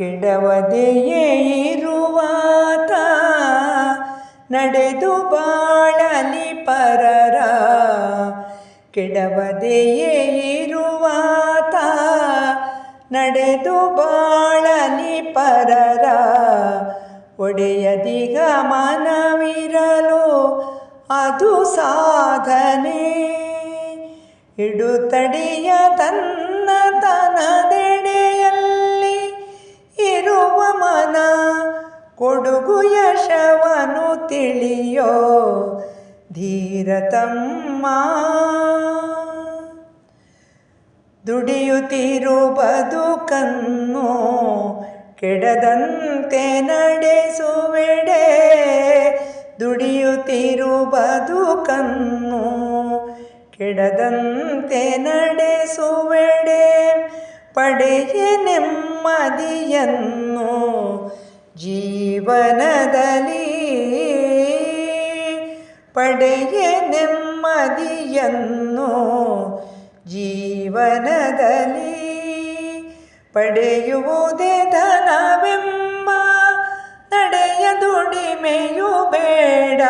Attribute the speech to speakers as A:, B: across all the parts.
A: ಕೆಡವದೆಯೇ ಇರುವಾತ? ನಡೆದು ಬಾಳಲಿ ಪರರ. ಕೆಡವದೆಯೇ ಇರುವಾತ? ನಡೆದು ಬಾಳಲಿ ಪರರ. ಒಡೆಯದಿಗ ಮನವಿರಲು ಅದು ಸಾಧನೆ. ಇಡುತಡಿಯ ತನ್ನ ಕೊಡುಗು ಯಶವನು ತಿಳಿಯೋ ಧೀರತಮ್ಮ. ದುಡಿಯುತ್ತಿರು ಬದುಕನ್ನು ಕೆಡದಂತೆ ನಡೆಸುವೆಡೆ. ದುಡಿಯುತ್ತಿರು ಬದುಕನ್ನು ಕೆಡದಂತೆ ನಡೆಸುವೆಡೆ. ಪಡೆಯ ನೆಮ್ಮದಿಯನ್ನು ಜೀವನದಲ್ಲಿ ಪಡೆಯ ನೆಮ್ಮದಿಯನ್ನು ಜೀವನದಲ್ಲಿ ಪಡೆಯುವುದೇ ಧನವೆಂಬ ನಡೆಯ ದುಡಿಮೆಯು ಬೇಡ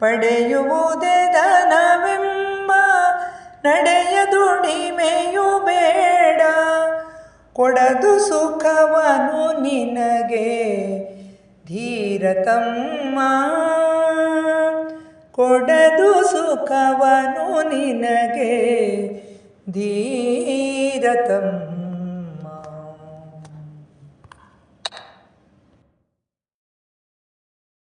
A: ಪಡೆಯುವುದೇ ಧನವೆಂಬ ನಡೆಯ ದುಡಿಮೆಯು ಬೇಡ ಕೊಡದು ಸುಖವನು ನಿನಗೆ. ಧೀರತಮ್ಮ ಕೊಡದು ಸುಖವನು ನಿನಗೆ. ಧೀರತಮ್ಮ